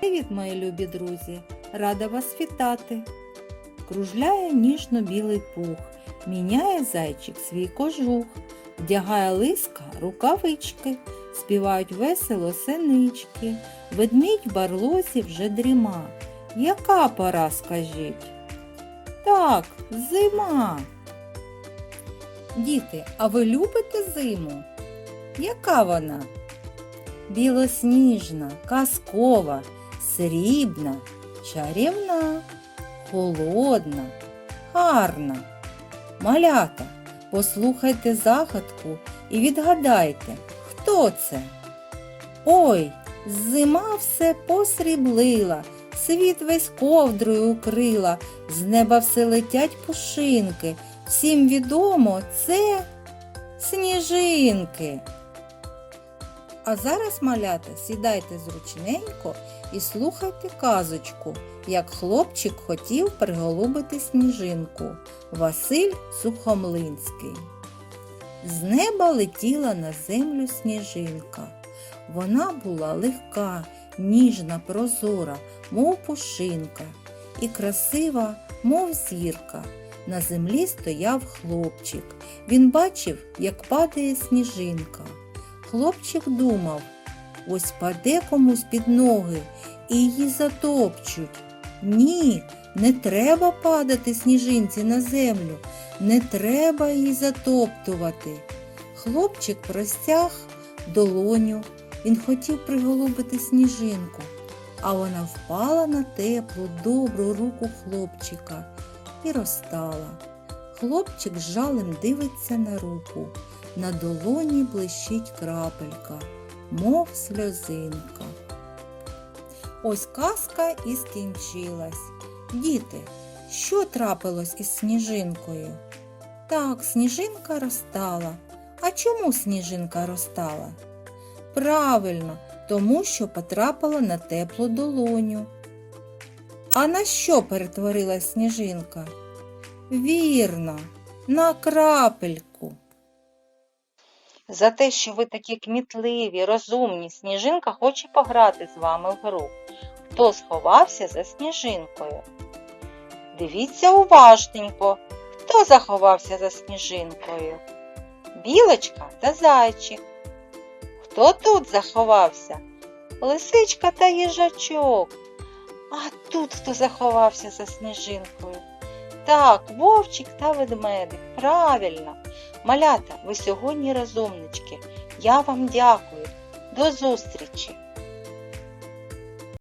Привіт, мої любі друзі! Рада вас вітати! Кружляє ніжно-білий пух, міняє зайчик свій кожух, вдягає лиска рукавички, співають весело синички, ведмідь в барлозі вже дріма. Яка пора, скажіть? Так, зима. Діти, а ви любите зиму? Яка вона? Білосніжна, казкова, срібна, чарівна, холодна, гарна. Малята, послухайте загадку і відгадайте, хто це? Ой, зима все посріблила, світ весь ковдрою укрила, з неба все летять пушинки. Всім відомо це сніжинки. А зараз, малята, сідайте зручненько і слухайте казочку, як хлопчик хотів приголубити сніжинку. Василь Сухомлинський. З неба летіла на землю сніжинка. Вона була легка, ніжна, прозора, мов пушинка, і красива, мов зірка. На землі стояв хлопчик. Він бачив, як падає сніжинка. Хлопчик думав, ось паде комусь під ноги і її затопчуть. Ні, не треба падати сніжинці на землю, не треба її затоптувати. Хлопчик простяг долоню, він хотів приголубити сніжинку, а вона впала на теплу, добру руку хлопчика і розтала. Хлопчик з жалем дивиться на руку. На долоні блищить крапелька, мов сльозинка. Ось казка і скінчилась. Діти, що трапилось із сніжинкою? Так, сніжинка розтала. А чому сніжинка розтала? Правильно, тому що потрапила на теплу долоню. А на що перетворилась сніжинка? Вірно, на крапельку. За те, що ви такі кмітливі, розумні, сніжинка хоче пограти з вами в гру. Хто сховався за сніжинкою? Дивіться уважненько, хто заховався за сніжинкою? Білочка та зайчик. Хто тут заховався? Лисичка та їжачок. А тут хто заховався за сніжинкою? Так, вовчик та ведмедик. Правильно. Малята, ви сьогодні розумнички. Я вам дякую. До зустрічі!